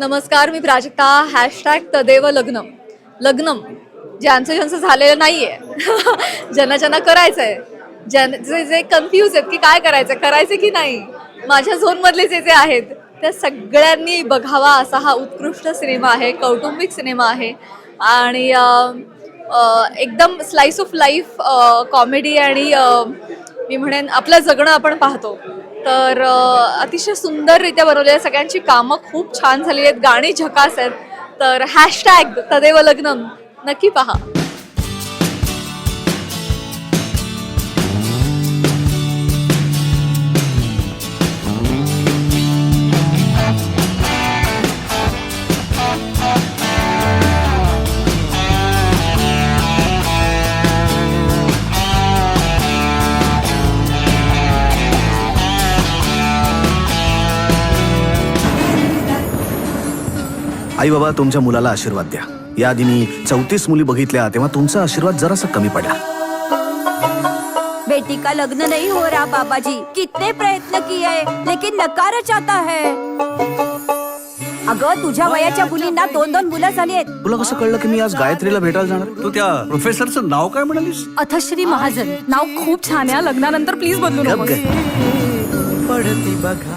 नमस्कार मी प्राजक्ता हॅशटॅग तदेव लग्न. लग्नम ज्यांचं ज्यांचं झालेलं नाही आहे ज्यांना ज्यांना करायचं ज्यां जे जे कन्फ्यूज आहेत की काय करायचं करायचं की नाही माझ्या झोनमधले जे जे आहेत त्या सगळ्यांनी बघावा असा हा उत्कृष्ट सिनेमा आहे कौटुंबिक सिनेमा आहे. आणि एकदम स्लाइस ऑफ लाईफ कॉमेडी आणि मी म्हणेन आपलं जगणं आपण पाहतो. तर अतिशय सुंदररित्या बनवलेल्या सगळ्यांची कामं खूप छान झाली आहेत. गाणी झकास आहेत. तर हॅशटॅग तदेव लग्नम. नक्की पहा. आई बाबा तुमच्या मुलाला आशीर्वाद द्या. याआधी मी चौतीस मुली बघितल्या तेव्हा तुमचा आशीर्वाद जरासा कमी पडला. बेटी का लग्न नहीं हो रहा बाबा जी कितने प्रयत्न किए लेकिन नकारच आता है. अगं तुझ्या वयाच्या मुलींना दोन दोन मुलं झाली आहेत. तुला कसं कळलं की मी आज गायत्रीला भेटायला जाणार? तू त्या प्रोफेसरचं नाव काय म्हणालीस? अथश्री महाजन. नाव खूप छान आहे लग्नानंतर प्लीज बदलू गप नको.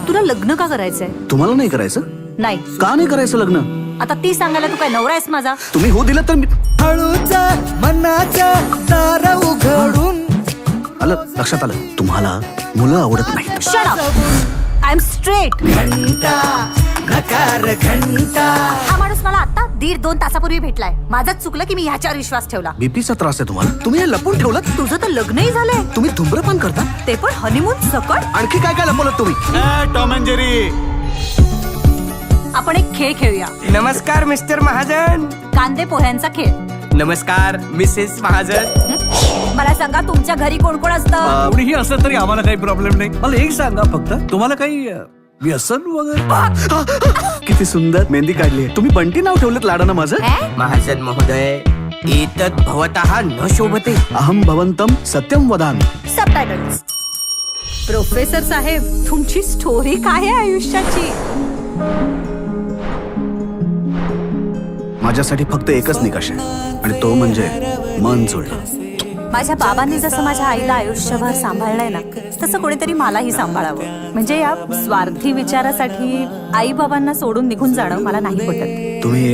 तुला लग्न का करायचंय? तुम्हाला नाही करायचं? नाही. का नाही करायचं लग्न? आता ती सांगायला तू काय नवरा आहेस माझा? तुम्ही हो दिलं तर मी हळूच मनाच्या तार उघडून. आलं लक्षात आलं. तुम्हाला मुलं आवडत shut up I am straight घंटा नकार घंटा. हा माणूस मला आता दीड दोन तासापूर्वी भेटलाय. माझंच चुकलं की मी ह्याच्यावर विश्वास ठेवला. बीपीचा त्रास आहे तुम्हाला. तुम्ही हे लपून ठेवलं तुझं तर लग्नही झालंय. तुम्ही धूम्रपान करता? ते पण हनीमून सकट. आणखी काय काय लपवलं तुम्ही? Tom and Jerry. खेळ खेळूया. नमस्कार मिस्टर महाजन. कांदे पोह्यांचा खेळ. नमस्कार मिसेस महाजन. मला सांगा तुमच्या घरी कोण कोण असतं कोणीही असलं तरी आम्हाला काही प्रॉब्लेम नाही. मला एक सांगा फक्त. तुम्हाला काही अ, व्यसन वगैरे? किती सुंदर मेहंदी काढली तुम्ही बंटी नाव ठेवलं लाडानं माझं? महाजन महोदय एतत् भवतः न शोभते. अहम भवंतम सत्यम वदामी. सबटायटल्स प्रोफेसर साहेब तुमची स्टोरी काय आहे आयुष्याची? माझ्यासाठी फक्त एकच निकष आहे आणि तो म्हणजे मन जुळणं माझ्या बाबांनी जसं माझ्या आईला आयुष्यभर सांभाळलंय ना तसं कोणीतरी मलाही सांभाळावं. म्हणजे या स्वार्थी विचारासाठी आई बाबांना सोडून निघून जाणं मला नाही पटत. तुम्ही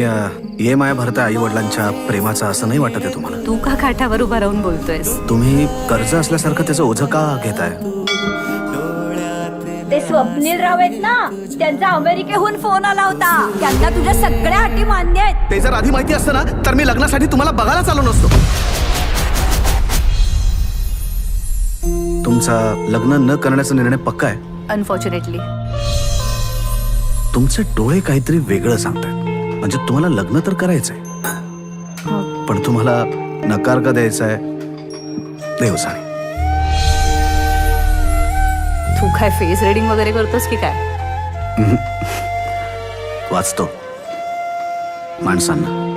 ये माया भरता आई वडिलांच्या प्रेमाचा असं नाही वाटत आहे तुम्हाला? तू का काठावर उभा राहून बोलतोयस? तुम्ही कर्ज असल्यासारखं त्याचं ओझं का घेताय? ते स्वप्नील राव आहेत ना त्यांचा अमेरिकेहून फोन आला होता. त्यांना तुझ्या सगळ्या अटी मान्य आहेत. ते जर आधी माहिती असतं ना तर मी लग्नासाठी तुम्हाला बघायला चालू नसतो. तुमचा लग्न न करण्याचा निर्णय पक्का आहे? अनफॉर्च्युनेटली तुमचे डोळे काहीतरी वेगळं सांगतात म्हणजे तुम्हाला लग्न तर करायचंय पण तुम्हाला नकार का द्यायचा आहे देव जाणे तू काय फेस रिडिंग वगैरे करतोस की काय? वाचतो. माणसांना.